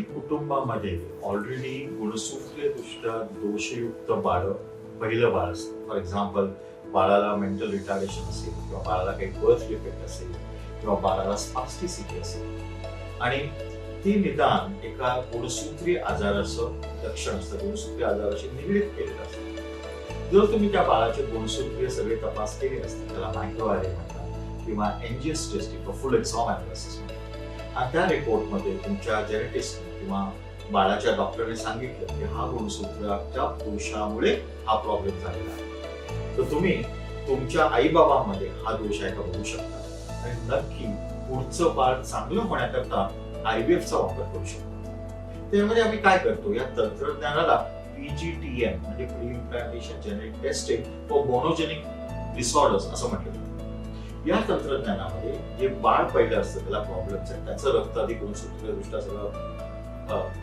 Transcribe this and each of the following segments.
कुटुंबामध्ये ऑलरेडी गुणसूत्रीयदृष्ट्या दोषयुक्त बाळ पहिलं बाळ असतं. फॉर एक्झाम्पल बाळाला मेंटल रिटार्डेशन असेल किंवा बाळाला काही बर्थ डिफेक्ट असेल किंवा बाळाला स्पास्टिसिटी असेल. आणि ती निदान एका गुणसूत्री आजाराचं लक्षण असतं. गुणसूत्री आजाराशी निगडीत केलेलं असतं. जर तुम्ही त्या बाळाचे गुणसूत्रीय सगळे तपास केले असते त्याला मायक्रोवायरे म्हणतात किंवा एनजीएस टेस्टिंग किंवा फुल एक्झॉम अनालिसिस म्हणतात. त्या रिपोर्टमध्ये तुमच्या जेनेटिस्ट किंवा बाळाच्या डॉक्टरने सांगितलं की हा गुणसूत्राच्या दोषामुळे हा प्रॉब्लेम झालेला आहे. तर तुम्ही तुमच्या आईबाबांमध्ये हा दोष आहे का बघू शकता? आणि नक्की पुढचं बाळ चांगलं होण्याकरता आयव्हीएफचा वापर करू शकतो. त्यामध्ये आम्ही काय करतो? या तंत्रज्ञानाला पीजीटीएम म्हणजे प्री इम्प्लांटेशन जेनेटिक टेस्टिंग व मोनोजेनिक डिसऑर्डर्स असं म्हटलं या तंत्रज्ञानामध्ये जे बाळ पहिलं असतं त्याला प्रॉब्लेम्स आहेत त्याचं रक्त अधिक गुणसूत्रदृष्ट्या सगळं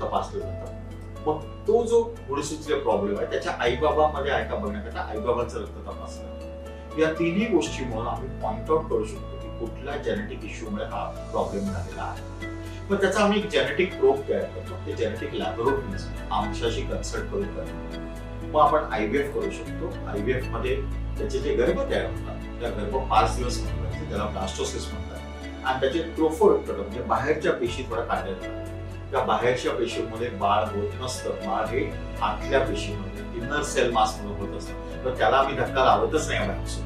तपासलं जातं. मग तो जो गुणसूत्रीय प्रॉब्लेम आहे त्याच्या आईबाबामध्ये आहे का बघण्याकरता आईबाबांचं रक्त तपासलं या तिन्ही गोष्टीमुळे आम्ही पॉइंट आउट करू शकतो की कुठल्या जेनेटिक इश्यूमुळे हा प्रॉब्लेम झालेला आहे. मग त्याचा आम्ही एक जेनेटिक प्रोब तयार करतो. ते जेनेटिक लॅबोरेटरीज आमच्याशी कन्सल्ट करून करतो. मग आपण आयव्हीएफ करू शकतो. आयव्हीएफमध्ये त्याचे जे गर्भ तयार होतात त्या गर्भ पाच दिवस म्हणतात त्याला ब्लास्टोसिस म्हणतात. आणि त्याचे ट्रोफोइड म्हणजे बाहेरच्या पेशी थोड्या काढल्या जातात. त्या बाहेरच्या पेशीमध्ये बाळ होत नसतं. बाळ हे आतल्या पेशीमध्ये इनर सेल मास म्हणून होत असतं. तर त्याला आम्ही धक्का लावतच नाही बायोप्सी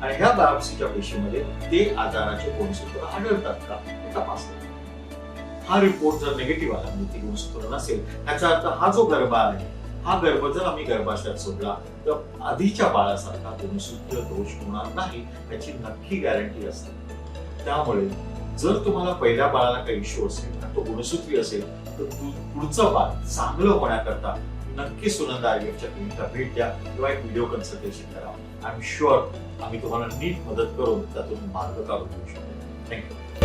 आणि ह्या बायोप्सीच्या पेशीमध्ये ते आजाराचे गुणसूत्र आढळतात का? तपासतात. हा रिपोर्ट जर निगेटिव्ह आला म्हणजे ती गुणसूत्र नसेल. याचा अर्थ हा जो गर्भ आहे हा गर्भ जर आम्ही गर्भाशयात सोडला तर आधीच्या बाळासारखा गुणसूत्र दोष होणार नाही याची नक्की गॅरंटी असते. त्यामुळे जर तुम्हाला पहिल्या बाळाला काही इश्यू असेल तो गुणसूत्री असेल तर पुढचं बाळ चांगलं होण्याकरता नक्की सुनंदा आयुर्वेदच्या क्लिनिकला भेट द्या किंवा एक व्हिडिओ कन्सल्टेशन करा. आय एम शुअर आम्ही तुम्हाला नीट मदत करून त्यातून मार्ग काढून देऊ शकतो. थँक्यू